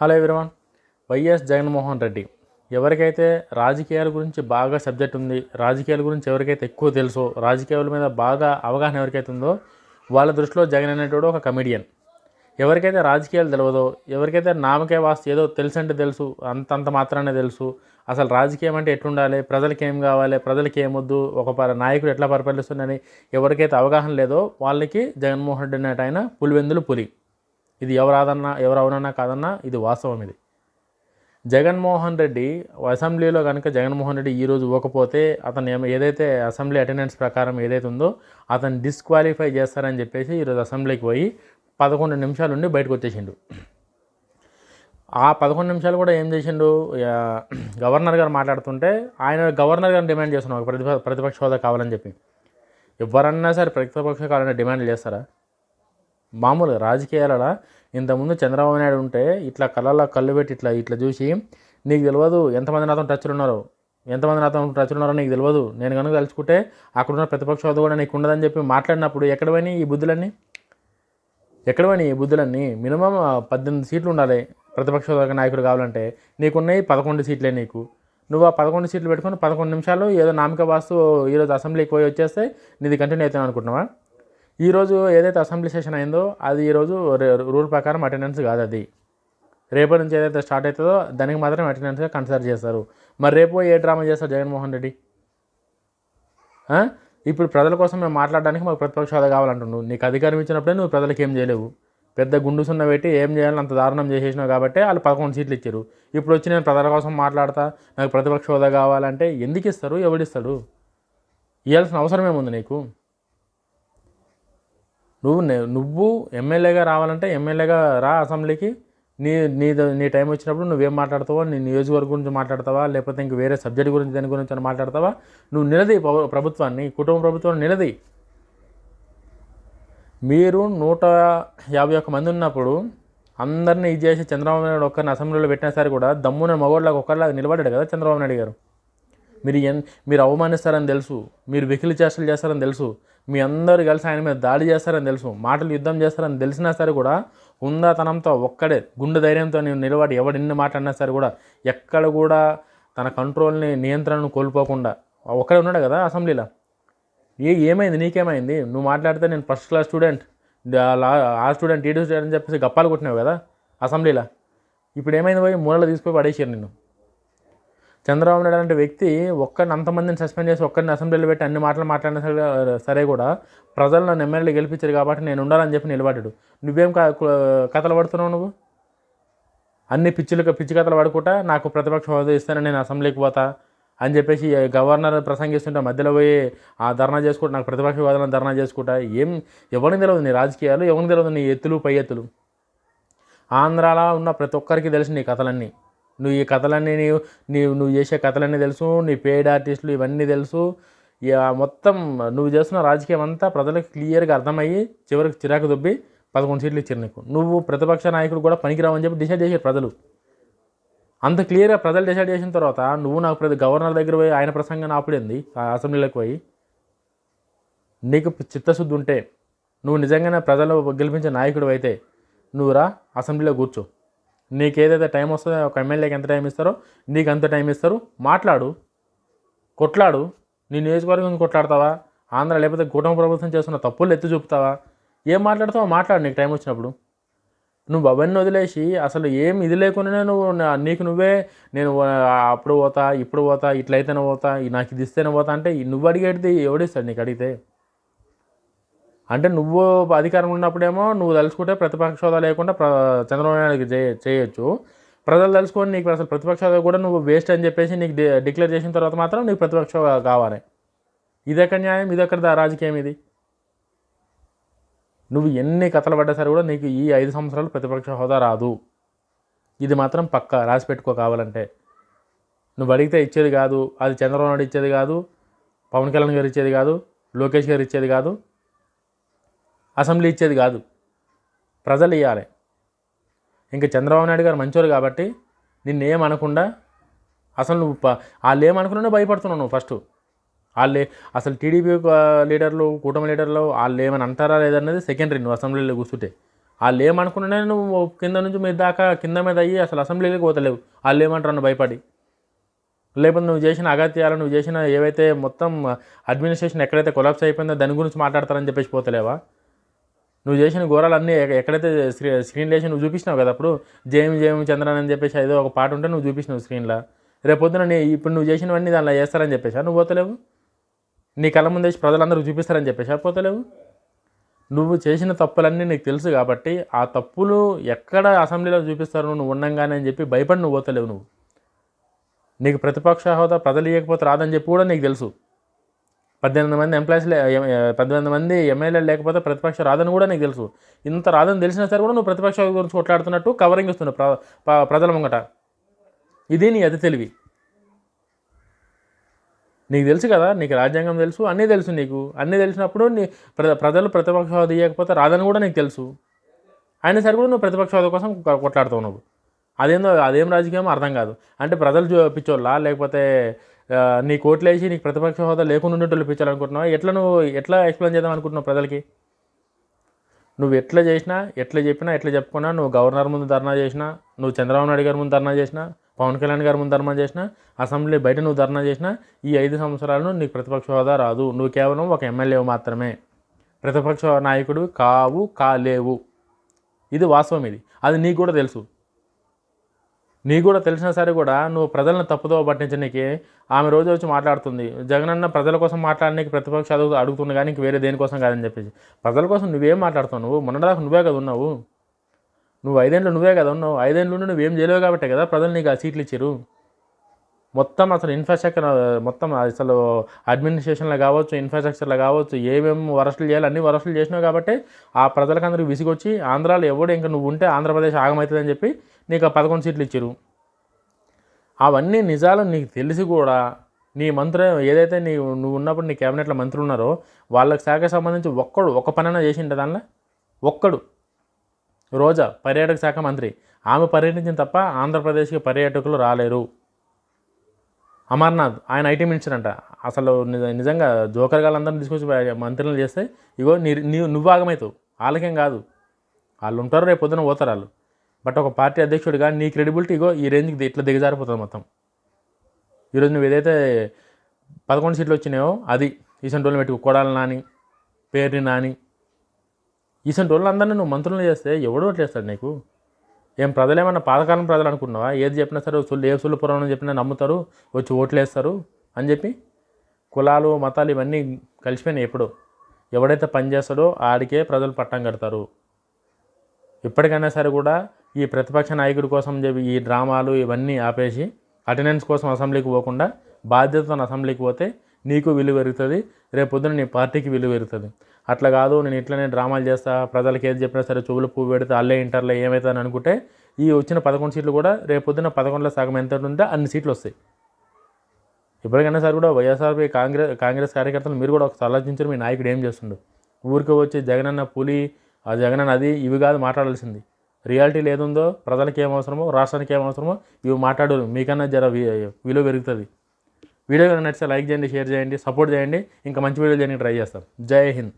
Hello everyone YS Jaganmohan Reddy. ఎవరికైతే రాజకీయాల గురించి బాగా సబ్జెక్ట్ ఉంది రాజకీయాల గురించి ఎవరికైతే ఎక్కువ తెలుసో రాజకీయాల మీద బాగా అవగాహన ఎవరికైతే ఉందో వాళ్ళ దృష్టిలో జగన్ అనేటోడు ఒక కమిడియన్ ఎవరికైతే రాజకీయాలు తెలియదో ఎవరికైతే నామకే వాస్తు ఏదో తెలుసు అంటే తెలుసు అంతంత మాత్రానే తెలుసు అసలు రాజకీయం అంటే ఎట్లుండాలి ప్రజలకి ఏం కావాలి ప్రజలకి ఏమొద్దు ఒక నాయకుడు ఎట్లా పరిపాలిస్తుందని ఎవరికైతే అవగాహన లేదో వాళ్ళకి జగన్మోహన్ రెడ్డి అనేట ఆయన పులివెందులు పులి. ఇది ఎవరు ఆదన్నా ఎవరు అవునన్నా కాదన్నా ఇది వాస్తవం ఇది. జగన్మోహన్ రెడ్డి అసెంబ్లీలో కనుక జగన్మోహన్ రెడ్డి ఈరోజు ఇవ్వకపోతే అతను ఏమ- ఏదైతే అసెంబ్లీ అటెండెన్స్ ప్రకారం ఏదైతే ఉందో అతను డిస్క్వాలిఫై చేస్తారని చెప్పేసి ఈరోజు అసెంబ్లీకి పోయి పదకొండు నిమిషాలు ఉండి బయటకు వచ్చేసిండు. ఆ పదకొండు నిమిషాలు కూడా ఏం చేసిండు? గవర్నర్ గారు మాట్లాడుతుంటే ఆయన గవర్నర్ గారిని డిమాండ్ చేస్తున్నాడు ఒక ప్రతిప ప్రతిపక్ష హోదా కావాలని చెప్పి. ఎవరన్నా సరే ప్రతిపక్ష కావాలని డిమాండ్ చేస్తారా? మామూలుగా రాజకీయాలలో ఇంతకుముందు చంద్రబాబు నాయుడు ఉంటే ఇట్లా కళ్ళల్లో కళ్ళు పెట్టి ఇట్లా ఇట్లా చూసి నీకు తెలియదు ఎంతమంది నాతో టచ్లు ఉన్నారో ఎంతమంది నాతో టచ్లు ఉన్నారో నీకు తెలియదు నేను కనుక తలుచుకుంటే అక్కడున్న ప్రతిపక్ష హోదా కూడా నీకు ఉండదని చెప్పి మాట్లాడినప్పుడు ఎక్కడ పోయినాయి ఈ బుద్ధులన్నీ? ఎక్కడ పోయినాయి ఈ బుద్ధులన్నీ? మినిమం పద్దెనిమిది సీట్లు ఉండాలి ప్రతిపక్ష హోదా నాయకుడు కావాలంటే. నీకున్నాయి పదకొండు సీట్లే నీకు. నువ్వు ఆ పదకొండు సీట్లు పెట్టుకుని పదకొండు నిమిషాలు ఏదో నామిక వాస్తు ఈరోజు అసెంబ్లీకి పోయి వచ్చేస్తే నీది కంటిన్యూ అవుతాను అనుకుంటున్నావా? ఈరోజు ఏదైతే అసెంబ్లీ సెషన్ అయిందో అది ఈరోజు రూల్ ప్రకారం అటెండెన్స్ కాదు అది. రేపటి నుంచి ఏదైతే స్టార్ట్ అవుతుందో దానికి మాత్రం అటెండెన్స్గా కన్సిడర్ చేస్తారు. మరి రేపు ఏ డ్రామా చేస్తారు జగన్మోహన్ రెడ్డి? ఇప్పుడు ప్రజల కోసం మేము మాట్లాడడానికి మాకు ప్రతిపక్ష హోదా కావాలంటున్నావు నీకు అధికారం ఇచ్చినప్పుడే నువ్వు ప్రజలకు ఏం చేయలేవు. పెద్ద గుండు సున్న పెట్టి ఏం చేయాలని అంత దారుణం చేసేసినావు కాబట్టి వాళ్ళు పదకొండు సీట్లు ఇచ్చారు. ఇప్పుడు వచ్చి నేను ప్రజల కోసం మాట్లాడతా నాకు ప్రతిపక్ష హోదా కావాలంటే ఎందుకు ఇస్తారు? ఎవడిస్తాడు ఇవ్వాల్సిన అవసరం ఏముంది నీకు? నువ్వు నువ్వు ఎమ్మెల్యేగా రావాలంటే ఎమ్మెల్యేగా రా అసెంబ్లీకి. నీ నీ నీ టైం వచ్చినప్పుడు నువ్వేం మాట్లాడతావో నీ నియోజకవర్గం గురించి మాట్లాడతావా లేకపోతే ఇంక వేరే సబ్జెక్ట్ గురించి దాని గురించి అని మాట్లాడతావా? నువ్వు నిలది ప్రభుత్వాన్ని కుటుంబ ప్రభుత్వాన్ని నిలది మీరు నూట యాభై ఒక్క మంది ఉన్నప్పుడు అందరినీ ఇది చేసి చంద్రబాబు నాయుడు ఒక్కరిని అసెంబ్లీలో పెట్టినా సరే కూడా దమ్మున మగోళ్ళకి ఒక్కరిలాగా నిలబడ్డాడు కదా చంద్రబాబు నాయుడు గారు. మీరు ఎన్ మీరు అవమానిస్తారని తెలుసు మీరు వెకిలి చేష్టలు చేస్తారని తెలుసు మీ అందరూ కలిసి ఆయన మీద దాడి చేస్తారని తెలుసు మాటలు యుద్ధం చేస్తారని తెలిసినా సరే కూడా ఉందాతనంతో ఒక్కడే గుండె ధైర్యంతో నేను నిలబడి ఎవడు ఎన్ని మాట్లాడినా సరే కూడా ఎక్కడ కూడా తన కంట్రోల్ని నియంత్రణను కోల్పోకుండా ఒక్కడే ఉన్నాడు కదా అసెంబ్లీలో. ఏ ఏమైంది? నీకేమైంది? నువ్వు మాట్లాడితే నేను ఫస్ట్ క్లాస్ స్టూడెంట్ ఆ స్టూడెంట్ ఈ స్టూడెంట్ అని చెప్పేసి గప్పాలు కొట్టినావు కదా అసెంబ్లీలో. ఇప్పుడు ఏమైంది పోయి మూలలో తీసుకుపోయి పడేసారు నిన్ను. చంద్రబాబు నాయుడు అలాంటి వ్యక్తి ఒక్కరిని అంతమందిని సస్పెండ్ చేసి ఒక్కరిని అసెంబ్లీలో పెట్టి అన్ని మాటలు మాట్లాడిన సరే సరే కూడా ప్రజలు నన్ను ఎమ్మెల్యే గెలిపించారు కాబట్టి నేను ఉండాలని చెప్పి నిలబడ్డాడు. నువ్వేం కథలు పడుతున్నావు నువ్వు? అన్ని పిచ్చిలు పిచ్చి కథలు పడుకుంటా నాకు ప్రతిపక్ష హోదా ఇస్తాను నేను అసెంబ్లీకి పోతా అని చెప్పేసి గవర్నర్ ప్రసంగిస్తుంటే మధ్యలో పోయి ఆ ధర్నా చేసుకుంటా నాకు ప్రతిపక్ష వాదన ధర్నా చేసుకుంటా. ఏం ఎవరికి తెలియదు నీ రాజకీయాలు ఎవరికి తెలియదు నీ ఎత్తులు పై ఎత్తులు. ఆంధ్రాలో ఉన్న ప్రతి ఒక్కరికి తెలిసిన నీ కథలన్నీ. నువ్వు ఈ కథలన్నీ నీవు నీవు నువ్వు చేసే కథలన్నీ తెలుసు నీ పేడ్ ఆర్టిస్టులు ఇవన్నీ తెలుసు. ఇక మొత్తం నువ్వు చేస్తున్న రాజకీయం అంతా ప్రజలకు క్లియర్గా అర్థమయ్యి చివరికి చిరాకు దొబ్బి పదకొండు సీట్లు ఇచ్చారు నీకు. నువ్వు ప్రతిపక్ష నాయకుడు కూడా పనికిరావని చెప్పి డిసైడ్ చేశారు ప్రజలు. అంత క్లియర్గా ప్రజలు డిసైడ్ చేసిన తర్వాత నువ్వు నాకు ప్రతి గవర్నర్ దగ్గర పోయి ఆయన ప్రసంగాన్ని ఆపడింది? ఆ అసెంబ్లీలోకి పోయి. నీకు చిత్తశుద్ధి ఉంటే నువ్వు నిజంగానే ప్రజలు గెలిపించే నాయకుడు అయితే నువ్వురా అసెంబ్లీలో కూర్చో. నీకు ఏదైతే టైం వస్తుందో ఒక ఎమ్మెల్యేకి ఎంత టైం ఇస్తారో నీకు అంత టైం ఇస్తారు? మాట్లాడు. కొట్లాడు. నీ నియోజకవర్గం కొట్లాడతావా? ఆంధ్ర లేకపోతే కూటమి ప్రభుత్వం చేస్తున్న తప్పులు ఎత్తి చూపుతావా? ఏం మాట్లాడతావో మాట్లాడు నీకు టైం వచ్చినప్పుడు. నువ్వు అవన్నీ వదిలేసి అసలు ఏం ఇది లేకుండానే నువ్వు నీకు నువ్వే నేను అప్పుడు పోతా ఇప్పుడు పోతా ఇట్లయితేనే పోతా నాకు ఇది ఇస్తేనే పోతా అంటే ఈ నువ్వు అడిగేది ఎవడిస్తాడు నీకు అడిగితే? అంటే నువ్వు అధికారం ఉన్నప్పుడేమో నువ్వు తలుచుకుంటే ప్రతిపక్ష హోదా లేకుండా ప్ర చంద్రబాబు నాయుడుకి చేయొచ్చు. ప్రజలు తలుచుకొని నీకు అసలు ప్రతిపక్ష హోదా కూడా నువ్వు వేస్ట్ అని చెప్పేసి నీకు డిక్లేర్ చేసిన తర్వాత మాత్రం నీకు ప్రతిపక్ష కావాలి. ఇదెక్కడ న్యాయం? ఇదెక్కడ దా- రాజకీయం ఇది? నువ్వు ఎన్ని కథలు పడ్డా సరే కూడా నీకు ఈ ఐదు సంవత్సరాలు ప్రతిపక్ష హోదా రాదు. ఇది మాత్రం పక్క రాసి పెట్టుకో కావాలంటే. నువ్వు అడిగితే ఇచ్చేది కాదు. అది చంద్రబాబు నాయుడు ఇచ్చేది కాదు. పవన్ కళ్యాణ్ గారు ఇచ్చేది కాదు. లోకేష్ గారు ఇచ్చేది కాదు. అసెంబ్లీ ఇచ్చేది కాదు. ప్రజలు ఇవ్వాలి ఇంకా చంద్రబాబు నాయుడు గారు మంచోరు కాబట్టి నిన్నేమనకుండా అసలు నువ్వు వాళ్ళు ఏమనుకున్నా భయపడుతున్నావు నువ్వు ఫస్ట్. వాళ్ళే అసలు టీడీపీ లీడర్లు కూటమి లీడర్లు వాళ్ళు ఏమని అంటారా లేదన్నది సెకండరీ నువ్వు అసెంబ్లీలో కూర్చుంటే. వాళ్ళు ఏమనుకున్నా నువ్వు కింద నుంచి మీద దాకా కింద మీద అయ్యి అసలు అసెంబ్లీలోకి పోతలేవు. వాళ్ళు ఏమంటారు భయపడి. లేకపోతే నువ్వు చేసిన అగత్యాలు నువ్వు చేసిన ఏవైతే మొత్తం అడ్మినిస్ట్రేషన్ ఎక్కడైతే కొలాప్స్ అయిపోయిందో దాని గురించి మాట్లాడతారని చెప్పేసి పోతలేవా? నువ్వు చేసిన ఘోరాలన్నీ ఎక్కడైతే స్క్రీ- స్క్రీన్ లేచి నువ్వు చూపించినావు కదా అప్పుడు జేఎం జేఎం చంద్రన్ అని చెప్పేసి ఏదో ఒక పాట ఉంటే నువ్వు చూపించినావు స్క్రీన్లో. రేపు నీ ఇప్పుడు నువ్వు చేసినవన్నీ దానిలో చేస్తారని చెప్పేసా? నువ్వు పోతలేవు? నీ కళ్ళ ముందు వేసి ప్రజలందరూ చూపిస్తారని చెప్పేసా? పోతలేవు? నువ్వు చేసిన తప్పులన్నీ నీకు తెలుసు కాబట్టి ఆ తప్పులు ఎక్కడ అసెంబ్లీలో చూపిస్తారు నువ్వు ఉండంగానే అని చెప్పి భయపడి నువ్వు పోతలేవు నువ్వు. నీకు ప్రతిపక్ష హోదా ప్రజలు ఇవ్వకపోతే రాదని చెప్పి కూడా నీకు తెలుసు. పద్దెనిమిది మంది ఎంప్లాయీస్ పద్దెనిమిది మంది ఎమ్మెల్యేలు లేకపోతే ప్రతిపక్ష రాదని కూడా నీకు తెలుసు. ఇంత రాదని తెలిసినా సరే కూడా నువ్వు ప్రతిపక్ష గురించి కొట్లాడుతున్నట్టు కవరింగ్ ఇస్తున్నావు ప్ర ప్రజల ముంగట. ఇది నీ అతి తెలివి. నీకు తెలుసు కదా నీకు రాజ్యాంగం తెలుసు అన్నీ తెలుసు నీకు. అన్నీ తెలిసినప్పుడు నీ ప్ర ప్రజలు ప్రతిపక్ష హోదా ఇవ్వకపోతే రాదని కూడా నీకు తెలుసు. అయినా సరే కూడా నువ్వు ప్రతిపక్ష హోదా కోసం కొట్లాడుతావు నువ్వు. అదేందో అదేం రాజకీయం అర్థం కాదు. అంటే ప్రజలు చూ- పిచ్చోళ్ళా లేకపోతే నీ కోట్లు వేసి నీకు ప్రతిపక్ష హోదా లేకుండా ఉన్నట్టు పిలిపించాలనుకుంటున్నావు ఎట్లా నువ్వు ఎట్లా ఎక్స్ప్లెయిన్ చేద్దాం అనుకుంటున్నావు ప్రజలకి? నువ్వు ఎట్లా చేసినా ఎట్లా చెప్పినా ఎట్లా చెప్పుకున్నా నువ్వు గవర్నర్ ముందు ధర్నా చేసినా నువ్వు చంద్రబాబు నాయుడు గారి ముందు ధర్నా చేసినా పవన్ కళ్యాణ్ గారి ముందు ధర్నా చేసినా అసెంబ్లీ బయట నువ్వు ధర్నా చేసినా ఈ ఐదు సంవత్సరాలను నీకు ప్రతిపక్ష హోదా రాదు. నువ్వు కేవలం ఒక ఎమ్మెల్యే మాత్రమే. ప్రతిపక్ష నాయకుడు కావు కాలేవు. ఇది వాస్తవం ఇది. అది నీకు కూడా తెలుసు. నీకు కూడా తెలిసిన సరే కూడా నువ్వు ప్రజలను తప్పుదో పట్టించడానికి ఆమె రోజు వచ్చి మాట్లాడుతుంది. జగనన్న ప్రజల కోసం మాట్లాడడానికి ప్రతిపక్ష అడుగు అడుగుతుంది కానీ ఇంక వేరే దేనికోసం కాదని చెప్పేసి. ప్రజల కోసం నువ్వేం మాట్లాడుతావు నువ్వు? మొన్నటిదాకా నువ్వే కదా ఉన్నావు. నువ్వు ఐదేళ్ళు నువ్వే కదా ఉన్నావు. ఐదేళ్ళు నుండి నువ్వేం చేయలేవు కాబట్టే కదా ప్రజలు నీకు ఆ సీట్లు ఇచ్చారు మొత్తం అసలు ఇన్ఫ్రాస్ట్రక్చర్ మొత్తం అసలు అడ్మినిస్ట్రేషన్లో కావచ్చు ఇన్ఫ్రాస్ట్రక్చర్లో కావచ్చు ఏమేమి వరసలు చేయాలి అన్ని వరసలు చేసినావు కాబట్టి ఆ ప్రజలకందరికి విసిగొచ్చి ఆంధ్రాలో ఎవడు ఇంకా నువ్వు ఉంటే ఆంధ్రప్రదేశ్ ఆగమవుతుందని చెప్పి నీకు ఆ పదకొండు సీట్లు ఇచ్చారు. అవన్నీ నిజాలు నీకు తెలిసి కూడా నీ మంత్రి ఏదైతే నీ నువ్వు ఉన్నప్పుడు నీ క్యాబినెట్లో మంత్రులు ఉన్నారో వాళ్ళకి శాఖకు సంబంధించి ఒక్కడు ఒక్క పనైనా చేసిండే దానిలో? ఒక్కడు. రోజా పర్యాటక శాఖ మంత్రి. ఆమె పర్యటించిన తప్ప ఆంధ్రప్రదేశ్కి పర్యాటకులు రాలేరు. అమర్నాథ్ ఆయన ఐటీ మినిస్టర్ అంట. అసలు నిజ- నిజంగా జోకర్ గాళ్ళందరినీ తీసుకొచ్చి మంత్రులు చేస్తే ఇగో నీ నీ- నువ్వు ఆగమవుతావు వాళ్ళకేం కాదు. వాళ్ళు ఉంటారు రేపు పొద్దున పోతారు వాళ్ళు. బట్ ఒక పార్టీ అధ్యక్షుడిగా నీ క్రెడిబిలిటీ ఇగో ఈ రేంజ్కి ఇట్లా దిగజారిపోతుంది మొత్తం. ఈరోజు నువ్వు ఏదైతే పదకొండు సీట్లు వచ్చినాయో అది ఈసెంట్ రోజులు పెట్టుకు కొడాలి నాని పేరుని నాని. ఈసెంట్ రోజులు అందరినీ నువ్వు మంత్రులను చేస్తే ఎవడో చేస్తాడు నీకు? ఏం ప్రజలు ఏమన్నా పాతకాలం ప్రజలు అనుకున్నావా ఏది చెప్పినా సరే సుల్లు ఏ సుల్లు పురాణం చెప్పినా నమ్ముతారు వచ్చి ఓట్లు వేస్తారు అని చెప్పి కులాలు మతాలు ఇవన్నీ కలిసిపోయినాయి ఎప్పుడు. ఎవడైతే పని చేస్తాడో ఆడికే ప్రజలు పట్టం కడతారు. ఇప్పటికైనా సరే కూడా ఈ ప్రతిపక్ష నాయకుడి కోసం చెప్పి ఈ డ్రామాలు ఇవన్నీ ఆపేసి అటెండెన్స్ కోసం అసెంబ్లీకి పోకుండా బాధ్యతతో అసెంబ్లీకి పోతే నీకు విలువ పెరుగుతుంది రేపు పొద్దున నీ పార్టీకి విలువ పెరుగుతుంది. అట్లా కాదు నేను ఇట్లనే డ్రామాలు చేస్తా ప్రజలకి ఏది చెప్పినా సరే చెవులు పువ్వు పెడితే అల్లే ఇంటర్లో ఏమవుతుందని అనుకుంటే ఈ వచ్చిన పదకొండు సీట్లు కూడా రేపు పొద్దున పదకొండులో సగం ఎంత ఉంటే అన్ని సీట్లు వస్తాయి. ఇప్పటికైనా సార్ కూడా వైఎస్ఆర్పీ కాంగ్రెస్ కాంగ్రెస్ కార్యకర్తలు మీరు కూడా ఒకసారి ఆలోచించారు మీ నాయకుడు ఏం చేస్తుండడు ఊరికి వచ్చి జగనన్న పులి ఆ జగనన్న అది ఇవి కాదు మాట్లాడాల్సింది. రియాలిటీలు ఏదుందో ప్రజలకు ఏం అవసరమో రాష్ట్రానికి ఏం అవసరమో ఇవి మాట్లాడు మీకన్నా జర విలువ పెరుగుతుంది. వీడియో కనుక నచ్చితే లైక్ చేయండి షేర్ చేయండి సపోర్ట్ చేయండి. ఇంకా మంచి వీడియో చేయడానికి ట్రై చేస్తాం. జై హింద్.